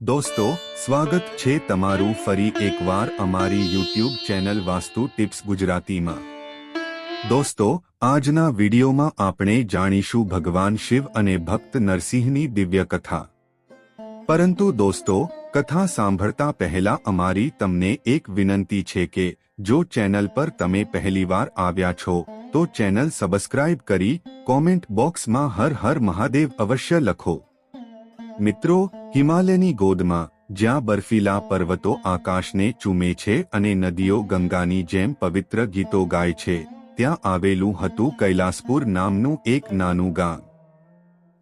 દોસ્તો, સ્વાગત છે તમારું ફરી એકવાર અમારી યુટ્યુબ ચેનલ વાસ્તુ ટિપ્સ ગુજરાતીમાં. દોસ્તો, આજના વિડીયોમાં આપણે જાણીશું ભગવાન શિવ અને ભક્ત નરસિંહની દિવ્ય કથા. પરંતુ દોસ્તો, કથા સાંભળતા પહેલા અમારી તમને એક વિનંતી છે કે, જો ચેનલ પર તમે પહેલીવાર આવ્યા છો, તો ચેનલ સબસ્ક્રાઇબ કરી કોમેન્ટ બોક્સમાં હર હર મહાદેવ અવશ્ય લખો. મિત્રો હિમાલયની ગોદમાં, જ્યાં બર્ફીલા પર્વતો આકાશને ચૂમે છે અને નદીઓ ગંગાની જેમ પવિત્ર ગીતો ગાય છે, ત્યાં આવેલું હતું કૈલાસપુર નામનું એક નાનું ગામ.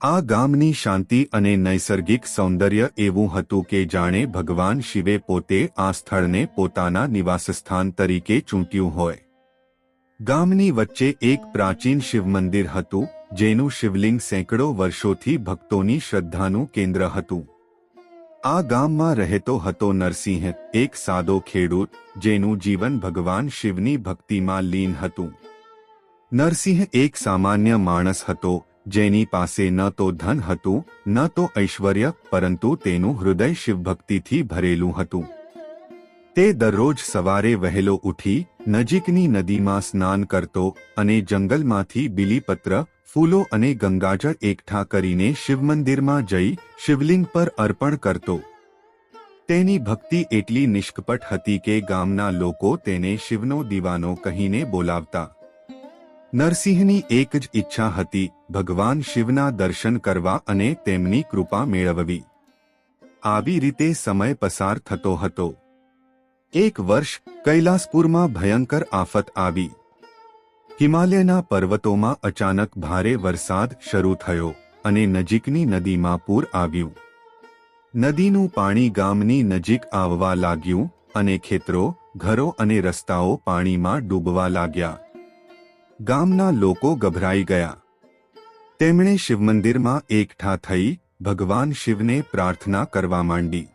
આ ગામની શાંતિ અને નૈસર્ગિક સૌંદર્ય એવું હતું કે જાણે ભગવાન શિવે પોતે આ સ્થળને પોતાના નિવાસસ્થાન તરીકે ચૂંટ્યું હોય. ગામની વચ્ચે એક પ્રાચીન શિવમંદિર હતું, જેનું શિવલિંગ સેંકડો વર્ષોથી ભક્તોની શ્રદ્ધાનું કેન્દ્ર હતું. આ ગામમાં રહેતો હતો નરસિંહ, એક સાદો ખેડૂત, જેનું જીવન ભગવાન શિવની ભક્તિમાં લીન હતું. નરસિંહ એક સામાન્ય માણસ હતો, જેની પાસે ન તો ધન હતું, ન તો ઐશ્વર્ય, પરંતુ તેનું હૃદય શિવભક્તિથી ભરેલું હતું. તે દરરોજ સવારે વહેલો ઉઠી નજીકની નદીમાં સ્નાન કરતો અને જંગલમાંથી બીલીપત્ર ફૂલો અને ગંગાજળ એકઠા કરીને શિવમંદિરમાં જઈ શિવલિંગ પર અર્પણ કરતો. તેની ભક્તિ એટલી નિષ્કપટ હતી કે ગામના લોકો તેને શિવનો દીવાનો કહીને બોલાવતા. નરસિંહની એક જ ઈચ્છા હતી, ભગવાન શિવના દર્શન કરવા અને તેમની કૃપા મેળવવી. આવી રીતે સમય પસાર થતો હતો. એક વર્ષ કૈલાસપુરમાં ભયંકર આફત આવી. હિમાલયના પર્વતોમાં અચાનક ભારે વરસાદ શરૂ થયો અને નજીકની નદીમાં પૂર આવ્યું. નદીનું પાણી ગામની નજીક આવવા લાગ્યું અને ખેતરો, ઘરો અને રસ્તાઓ પાણીમાં ડૂબવા લાગ્યા. ગામના લોકો ગભરાઈ ગયા. તેમણે શિવમંદિરમાં એકઠા થઈ ભગવાન શિવને પ્રાર્થના કરવા માંડી.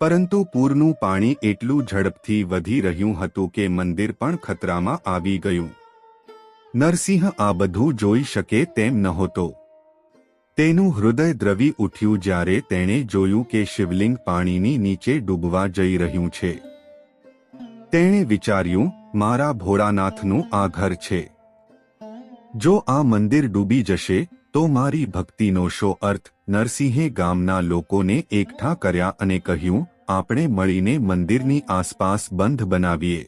પરંતુ પૂરનું પાણી એટલું ઝડપથી વધી રહ્યું હતું કે મંદિર પણ ખતરામાં આવી ગયું. નરસિંહ આ બધું જોઈ શકે તેમ નહોતો. તેનું હૃદય દ્રવી ઉઠ્યું જ્યારે તેણે જોયું કે શિવલિંગ પાણીની નીચે ડૂબવા જઈ રહ્યું છે. તેણે વિચાર્યું, મારા ભોળાનાથનું આ ઘર છે. જો આ મંદિર ડૂબી જશે, તો મારી ભક્તિનો શો અર્થ નરસિંહે ગામના લોકોને એકઠા કર્યા અને કહ્યું, આપણે મળીને મંદિરની આસપાસ બંધ બનાવીએ.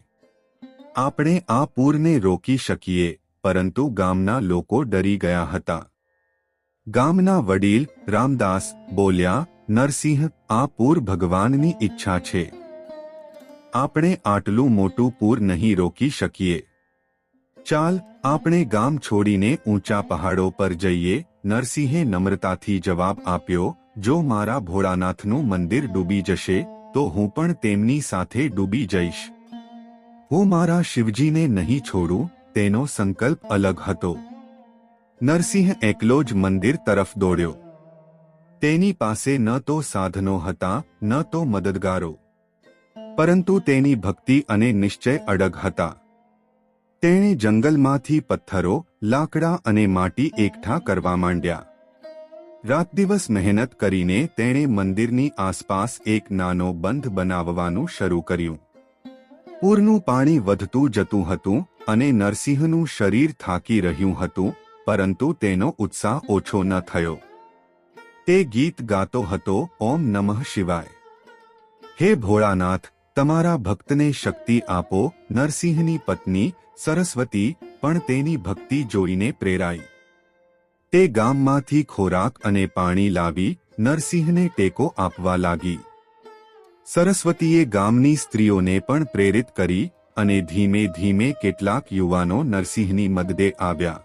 આપણે આ પૂરને રોકી શકીએ. પરંતુ ગામના લોકો ડરી ગયા હતા. ગામના વડીલ રામદાસ બોલ્યા, નરસિંહ, આ પૂર ભગવાનની ઈચ્છા છે. આપણે આટલું મોટું પૂર નહીં રોકી શકીએ. ચાલ, આપણે ગામ છોડીને ઊંચા પહાડો પર જઈએ. નરસિંહે નમ્રતાથી જવાબ આપ્યો, જો મારા ભોળાનાથનું મંદિર ડૂબી જશે, તો હું પણ તેમની સાથે ડૂબી જઈશ. હું મારા શિવજીને નહીં છોડું તેનો સંકલ્પ અલગ હતો. નરસિંહ એકલો જ મંદિર તરફ દોડ્યો. તેની પાસે ન તો સાધનો હતા, ન તો મદદગારો. પરંતુ તેની ભક્તિ અને નિશ્ચય અડગ હતા. તેણે જંગલમાંથી પથ્થરો, લાકડા અને માટી એકઠા કરવા માંડ્યા. રાત દિવસ મહેનત કરીને તેણે મંદિરની આસપાસ એક નાનો બંધ બનાવવાનું શરૂ કર્યું. પૂરનું પાણી વધતું જતું હતું અને નરસિંહનું શરીર થાકી રહ્યું હતું, પરંતુ તેનો ઉત્સાહ ઓછો ન થયો. તે ગીત ગાતો હતો, ઓમ નમઃ શિવાય. હે ભોળાનાથ, તમારા ભક્તને શક્તિ આપો, નરસિંહની પત્ની, સરસ્વતી, પણ તેની ભક્તિ જોઈને પ્રેરાઈ. તે ગામમાંથી ખોરાક અને પાણી લાવી, નરસિંહને ટેકો આપવા લાગી. સરસ્વતીએ ગામની સ્ત્રીઓને પણ પ્રેરિત કરી અને ધીમે ધીમે કેટલાક યુવાનો નરસિંહની મદદે આવ્યા.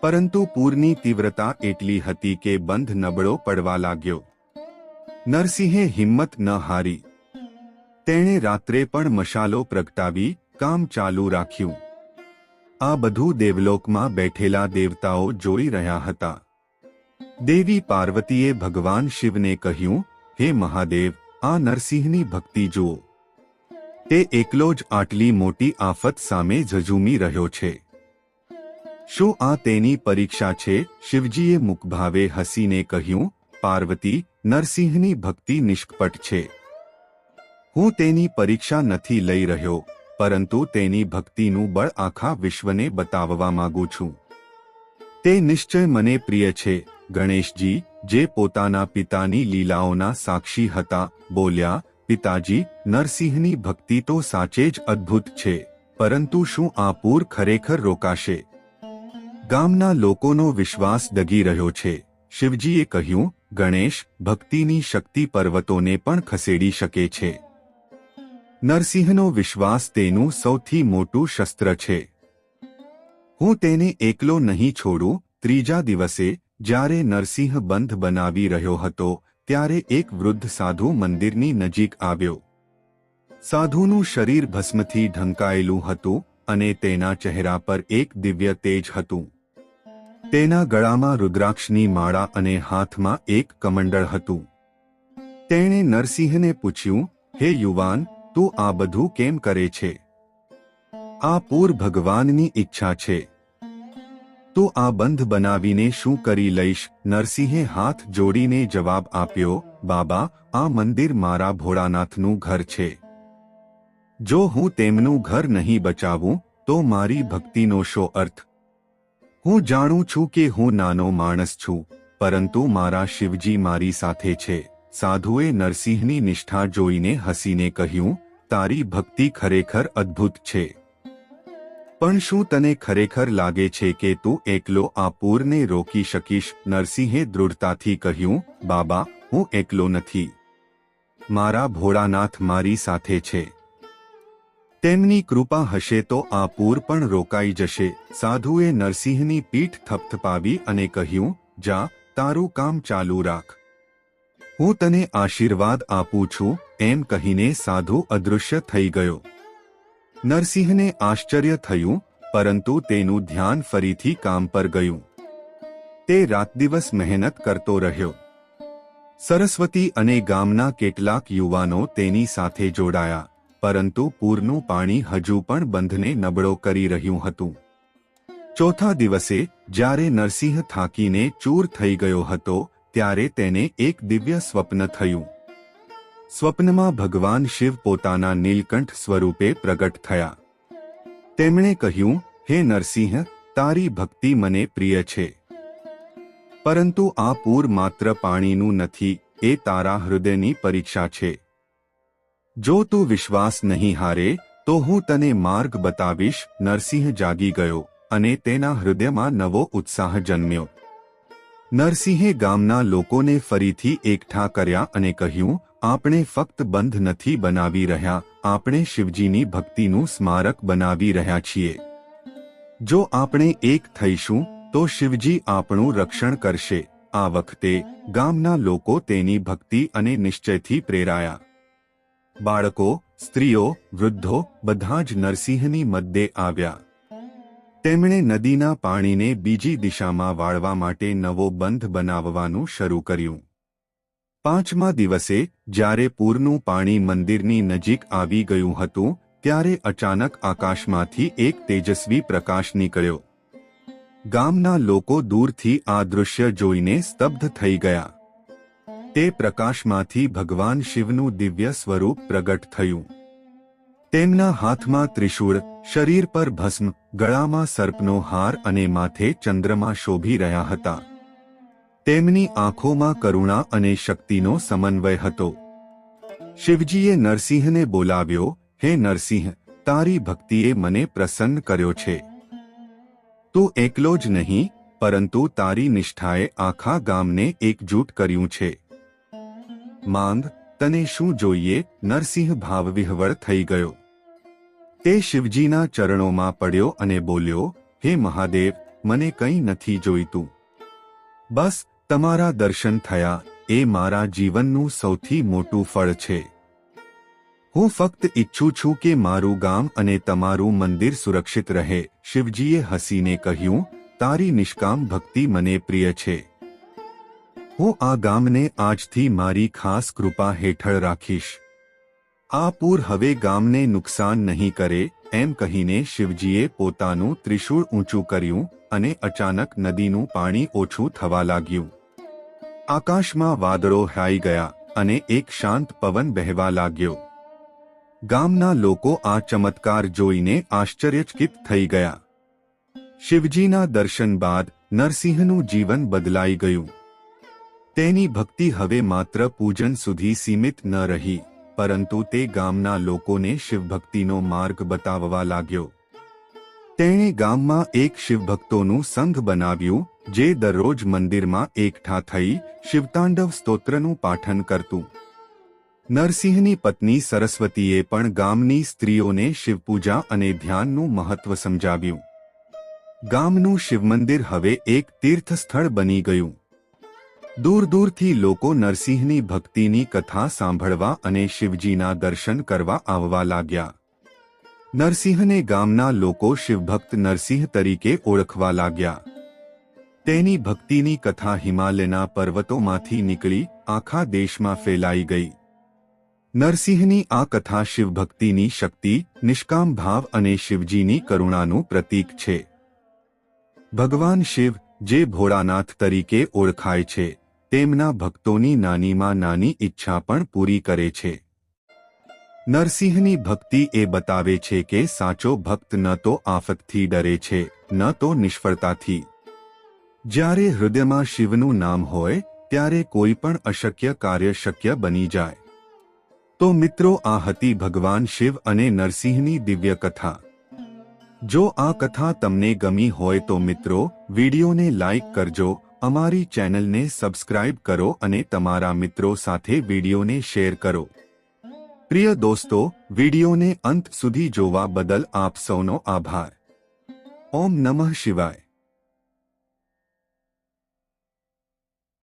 પરંતુ પૂરની તીવ્રતા એટલી હતી કે બંધ નબળો પડવા લાગ્યો. નરસિંહે હિંમત ન હારી. તેણે રાત્રે પણ મશાલો પ્રગટાવી, કામ ચાલુ રાખ્યું. આ બધું દેવલોકમાં બેઠેલા દેવતાઓ જોઈ રહ્યા હતા. દેવી પાર્વતીએ ભગવાન શિવને કહ્યું, હે મહાદેવ, આ નરસિંહની ભક્તિ જુઓ. તે એકલો જ આટલી મોટી આફત સામે ઝઝૂમી રહ્યો છે. શું આ તેની પરીક્ષા છે? શિવજીએ મુખભાવે હસીને કહ્યું, પાર્વતી, નરસિંહની ભક્તિ નિષ્કપટ છે. હું તેની પરીક્ષા નથી લઈ રહ્યો, પરંતુ તેની ભક્તિનું બળ આખા વિશ્વને બતાવવા માંગુ છું. તે નિશ્ચય મને પ્રિય છે. ગણેશજી, જે પોતાના પિતાની લીલાઓના સાક્ષી હતા, બોલ્યા પિતાજી, નરસિંહની ભક્તિ તો સાચે જ અદ્ભુત છે, પરંતુ શું આ પૂર ખરેખર રોકાશે? ગામના લોકોનો વિશ્વાસ દગી રહ્યો છે. શિવજીએ કહ્યું, ગણેશ, ભક્તિની શક્તિ પર્વતોને પણ ખસેડી શકે છે. નરસિંહનો વિશ્વાસ તેનું સૌથી મોટું શસ્ત્ર છે. હું તેને એકલો નહીં છોડું. ત્રીજા દિવસે, જ્યારે નરસિંહ બંધ બનાવી રહ્યો હતો ત્યારે એક વૃદ્ધ સાધુ મંદિરની નજીક આવ્યો. સાધુનું શરીર ભસ્મથી ઢંકાયેલું હતું અને તેના ચહેરા પર એક દિવ્ય તેજ હતું. તેના ગળામાં રુદ્રાક્ષની માળા અને હાથમાં એક કમંડળ હતું. તેણે નરસિંહને પૂછ્યું, હે યુવાન, તું આ બધું કેમ કરે છે? આ પૂર ભગવાનની ઈચ્છા છે. તું આ બંધ બનાવીને શું કરી લઈશ? નરસિંહે હાથ જોડીને જવાબ આપ્યો, બાબા, આ મંદિર મારા ભોળાનાથનું ઘર છે. જો હું તેમનું ઘર નહીં બચાવું, તો મારી ભક્તિનો શો અર્થ? હું જાણું છું કે હું નાનો માણસ છું, પરંતુ મારા શિવજી મારી સાથે છે. સાધુએ નરસિંહની નિષ્ઠા જોઈને હસીને કહ્યું, તારી ભક્તિ ખરેખર અદ્ભુત છે. પણ શું તને ખરેખર લાગે છે કે તું એકલો આ પૂરને રોકી શકીશ? નરસિંહે દૃઢતાથી કહ્યું, બાબા, હું એકલો નથી. મારા ભોળાનાથ મારી સાથે છે. તેમની કૃપા હશે તો આ પૂર પણ રોકાઈ જશે. સાધુએ નરસિંહની પીઠ થપથપાવી અને કહ્યું, જા, તારું કામ ચાલુ રાખ. હું તને આશીર્વાદ આપું છું. એમ કહીને સાધુ અદૃશ્ય થઈ ગયો. નરસિંહને આશ્ચર્ય થયું, પરંતુ તેનું ધ્યાન ફરીથી કામ પર ગયું. તે રાત દિવસ મહેનત કરતો રહ્યો. સરસ્વતી અને ગામના કેટલાક યુવાનો તેની સાથે જોડાયા, પરંતુ પૂરનું પાણી હજુ પણ બંધને નબળો કરી રહ્યું હતું. ચોથા દિવસે, જ્યારે નરસિંહ થાકીને ચૂર થઈ ગયો હતો, ત્યારે તેને એક દિવ્ય સ્વપ્ન થયું. સ્વપ્નમાં ભગવાન શિવ પોતાના નીલકંઠ સ્વરૂપે પ્રગટ થયા. તેમણે કહ્યું, હે નરસિંહ, તારી ભક્તિ મને પ્રિય છે. પરંતુ આ પૂર માત્ર પાણીનું નથી, એ તારા હૃદયની પરીક્ષા છે. જો તું વિશ્વાસ નહીં હારે, તો હું તને માર્ગ બતાવીશ. નરસિંહ જાગી ગયો અને તેના હૃદયમાં નવો ઉત્સાહ જન્મ્યો. નરસિંહે ગામના લોકોને ફરીથી એકઠા કર્યા અને કહ્યું આપણે ફક્ત બંધ નથી બનાવી રહ્યા, આપણે શિવજીની ભક્તિનું સ્મારક બનાવી રહ્યા છીએ. જો આપણે એક થઈશું, તો શિવજી આપણું રક્ષણ કરશે. આ વખતે ગામના લોકો તેની ભક્તિ અને નિશ્ચયથી પ્રેરાયા. બાળકો, સ્ત્રીઓ, વૃદ્ધો બધા જ નરસિંહની મદદે આવ્યા. તેમણે નદીના પાણીને બીજી દિશામાં વાળવા માટે નવો બંધ બનાવવાનું શરૂ કર્યું. પાંચમા દિવસે, જ્યારે પૂરનું પાણી મંદિરની નજીક આવી ગયું હતું, ત્યારે અચાનક આકાશમાંથી એક તેજસ્વી પ્રકાશ નીકળ્યો. ગામના લોકો દૂરથી આ દૃશ્ય જોઈને સ્તબ્ધ થઈ ગયા. તે પ્રકાશમાંથી ભગવાન શિવનું દિવ્ય સ્વરૂપ પ્રગટ થયું. તેમના હાથમાં ત્રિશૂળ, શરીર પર ભસ્મ, ગળામાં સર્પનો હાર અને માથે ચંદ્રમા શોભી રહ્યા હતા. તેમની આંખોમાં કરુણા અને શક્તિનો સમન્વય હતો. શિવજીએ નરસિંહને બોલાવ્યો, હે નરસિંહ, તારી ભક્તિએ મને પ્રસન્ન કર્યો છે. તું એકલો જ નહીં, પરંતુ તારી નિષ્ઠાએ આખા ગામને એકજૂટ કર્યું છે. માંગ, તને શું જોઈએ? નરસિંહ ભાવવિહવળ થઈ ગયો. તે શિવજીના ચરણોમાં પડ્યો અને બોલ્યો, હે મહાદેવ, મને કંઈ નથી જોઈતું. બસ, તમારા દર્શન થયા. એ મારા જીવનનું સૌથી મોટું ફળ છે. હું ફક્ત ઈચ્છું છું કે મારું ગામ અને તમારું મંદિર સુરક્ષિત રહે. શિવજીએ હસીને કહ્યું, તારી નિષ્કામ ભક્તિ મને પ્રિય છે. હું આ ગામને આજથી મારી ખાસ કૃપા હેઠળ રાખીશ. આ પૂર હવે ગામને નુકસાન નહીં કરે. એમ કહીને શિવજીએ પોતાનું ત્રિશૂળ ઊંચું કર્યું અને અચાનક નદીનું પાણી ઓછું થવા લાગ્યું. આકાશમાં વાદળો હાઈ ગયા અને એક શાંત પવન વહેવા લાગ્યો. ગામના લોકો આ ચમત્કાર જોઈને આશ્ચર્યચકિત થઈ ગયા. શિવજીના દર્શન બાદ નરસિંહનું જીવન બદલાઈ ગયું. તેની ભક્તિ હવે માત્ર પૂજન સુધી સીમિત ન રહી, પરંતુ તે ગામના લોકોને શિવભક્તિનો માર્ગ બતાવવા લાગ્યો. તેણે ગામમાં એક શિવભક્તોનું સંઘ બનાવ્યું, જે દરરોજ મંદિરમાં એકઠા થઈ શિવતાંડવ સ્તોત્રનું પાઠન કરતું. નરસિંહની પત્ની સરસ્વતીએ પણ ગામની સ્ત્રીઓને શિવપૂજા અને ધ્યાનનું મહત્વ સમજાવ્યું. ગામનું શિવમંદિર હવે એક તીર્થસ્થળ બની ગયું. દૂર દૂરથી લોકો નરસિંહની ભક્તિની કથા સાંભળવા અને શિવજીના દર્શન કરવા આવવા લાગ્યા. નરસિંહને ગામના લોકો શિવભક્ત નરસિંહ તરીકે ઓળખવા લાગ્યા. તેની ભક્તિની કથા હિમાલયના પર્વતોમાંથી નીકળી આખા દેશમાં ફેલાઈ ગઈ. નરસિંહની આ કથા શિવભક્તિની શક્તિ, નિષ્કામ ભાવ અને શિવજીની કરુણાનું પ્રતીક છે. ભગવાન શિવ, જે ભોળાનાથ તરીકે ઓળખાય છે, તેમના ભક્તોની નાનીમાં નાની ઈચ્છા પણ પૂરી કરે છે. નરસિંહની ભક્તિ એ બતાવે છે કે સાચો ભક્ત ન તો આફતથી ડરે છે, ન તો નિષ્ફળતાથી. જ્યારે હૃદયમાં શિવનું નામ હોય, ત્યારે કોઈ પણ અશક્ય કાર્ય શક્ય બની જાય. તો મિત્રો આ હતી ભગવાન શિવ અને નરસિંહની દિવ્ય કથા. જો આ કથા તમને ગમી હોય તો મિત્રો, વિડીયોને લાઇક કરજો, અમારી ચેનલને સબસ્ક્રાઇબ કરો અને તમારા મિત્રો સાથે વિડીયોને શેર કરો. પ્રિય દોસ્તો વિડીયોને અંત સુધી જોવા બદલ આપ સૌનો આભાર. ઓમ નમઃ શિવાય.